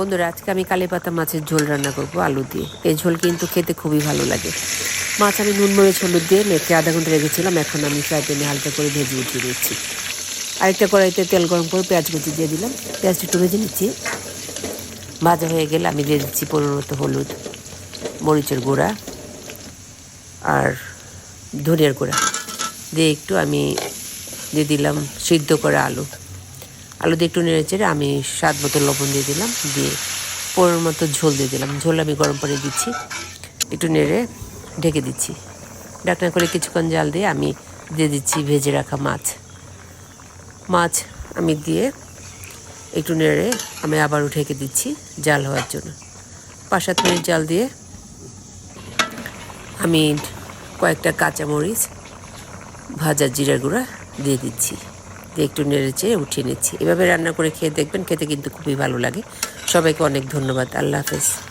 বন্ধুরা, আজকে আমি কালীপাতা মাছের ঝোল রান্না করব আলু দিয়ে। এই ঝোল কিন্তু খেতে খুবই ভালো লাগে। মাছ আমি নুন, মরিচ, হলুদ দিয়ে মেখে আধা ঘণ্টা রেখেছিলাম, এখন আমি ফ্রাই প্যানে হালকা করে ভেজে উঠিয়ে দিচ্ছি আরেকটা কড়াইতে তেল গরম করে পেঁয়াজ কুচি দিয়ে দিলাম। পেঁয়াজটা একটু ভেজে নিচ্ছি। ভাজা হয়ে গেলে আমি দিয়ে দিচ্ছি পনেরো মতো হলুদ, মরিচের গুঁড়া আর ধনিয়ার গুঁড়া। দিয়ে একটু আমি দিয়ে দিলাম সিদ্ধ করা আলু। আলু দিয়ে একটু নেড়ে চেড়ে আমি স্বাদ মতো লবণ দিয়ে দিলাম, দিয়ে পনেরো মতো ঝোল দিয়ে দিলাম। ঝোল আমি গরম পানি দিচ্ছি, একটু নেড়ে ঢেকে দিচ্ছি। ডাকনা করে কিছুক্ষণ জাল দিয়ে আমি দিয়ে দিচ্ছি ভেজে রাখা মাছ। মাছ আমি দিয়ে একটু নেড়ে আমি আবারও ঢেকে দিচ্ছি জাল হওয়ার জন্য। পাঁচ সাত মিনিট জাল দিয়ে আমি কয়েকটা কাঁচামরিচ, ভাজা জিরা গুঁড়া দিয়ে দিচ্ছি। দিয়ে একটু নেড়ে চেড়ে উঠিয়ে নিচ্ছি। এভাবে রান্না করে খেয়ে দেখবেন খেতে কিন্তু খুবই ভালো লাগে। সবাইকে অনেক ধন্যবাদ। আল্লাহ হাফেজ।